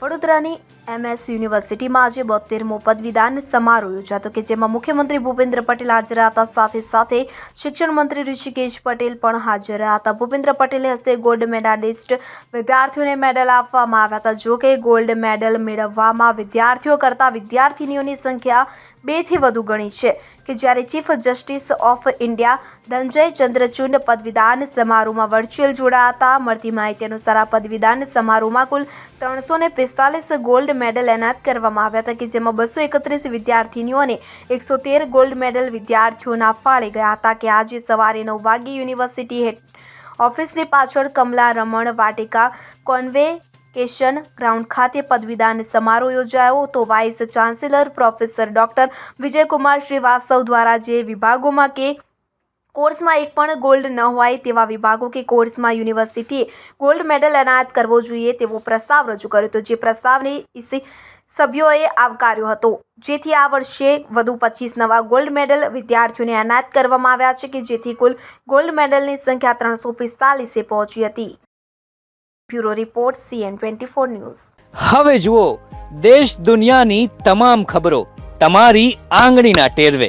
વડોદરાની એમએસ યુનિવર્સિટીમાં આજે બોતેરમો પદવીદાન સમારોહ યોજાતો કે જેમાં મુખ્યમંત્રી ભૂપેન્દ્ર પટેલ હાજર હતા. સાથે સાથે શિક્ષણ મંત્રી ઋષિકેશ પટેલ પણ હાજર હતા. ભૂપેન્દ્ર પટેલે હસ્તે ગોલ્ડ મેડાલિસ્ટ વિદ્યાર્થીઓને મેડલ આપવામાં આવ્યા હતા. જો કે ગોલ્ડ મેડલ મેળવવામાં વિદ્યાર્થીઓ કરતાં વિદ્યાર્થીનીઓની સંખ્યા બેથી વધુ ગણી છે કે જ્યારે chief justice of India Dhananjay Chandrachud પદવીદાન સમારોહમાં વર્ચ્યુઅલ જોડાયા હતા. મળતી માહિતી અનુસાર આ પદવીદાન સમારોહમાં કુલ ત્રણસો ને પિસ્તાલીસ ગોલ્ડ મેડલ એનાયત કરવામાં આવ્યા હતા કે જેમાં બસો એકત્રીસ વિદ્યાર્થીનીઓ અને એકસો તેર ગોલ્ડ મેડલ વિદ્યાર્થીઓના ફાળે ગયા હતા કે આજે સવારે નવ વાગ્યે યુનિવર્સિટી હેડ ઓફિસની પાછળ કમલા રમણ વાટિકા કોન્વેકેશન ગ્રાઉન્ડ ખાતે પદવીદાન સમારોહ યોજાયો તો vice chancellor professor doctor Vijaykumar Srivastava દ્વારા જે વિભાગોમાં કે કોર્સમાં એક પણ ગોલ્ડ ન હોય તેવા વિભાગો કે કોર્સમાં યુનિવર્સિટીએ ગોલ્ડ મેડલ એનાયત કરવો જોઈએ તેવો પ્રસ્તાવ રજૂ કર્યો હતો, જે પ્રસ્તાવને ઇસી સભ્યોએ આવકાર્યો હતો. જેથી આ વર્ષે વધુ પચીસ નવા ગોલ્ડ મેડલ વિદ્યાર્થીઓને એનાયત કરવામાં આવ્યા છે કે જેથી કુલ ગોલ્ડ મેડલની સંખ્યા ત્રણસો પિસ્તાલીસે પહોંચી હતી. Bureau report, CN twenty four news. હવે જુઓ, દેશ દુનિયાની તમામ ખબરો તમારી આંગળીના ટેરવે.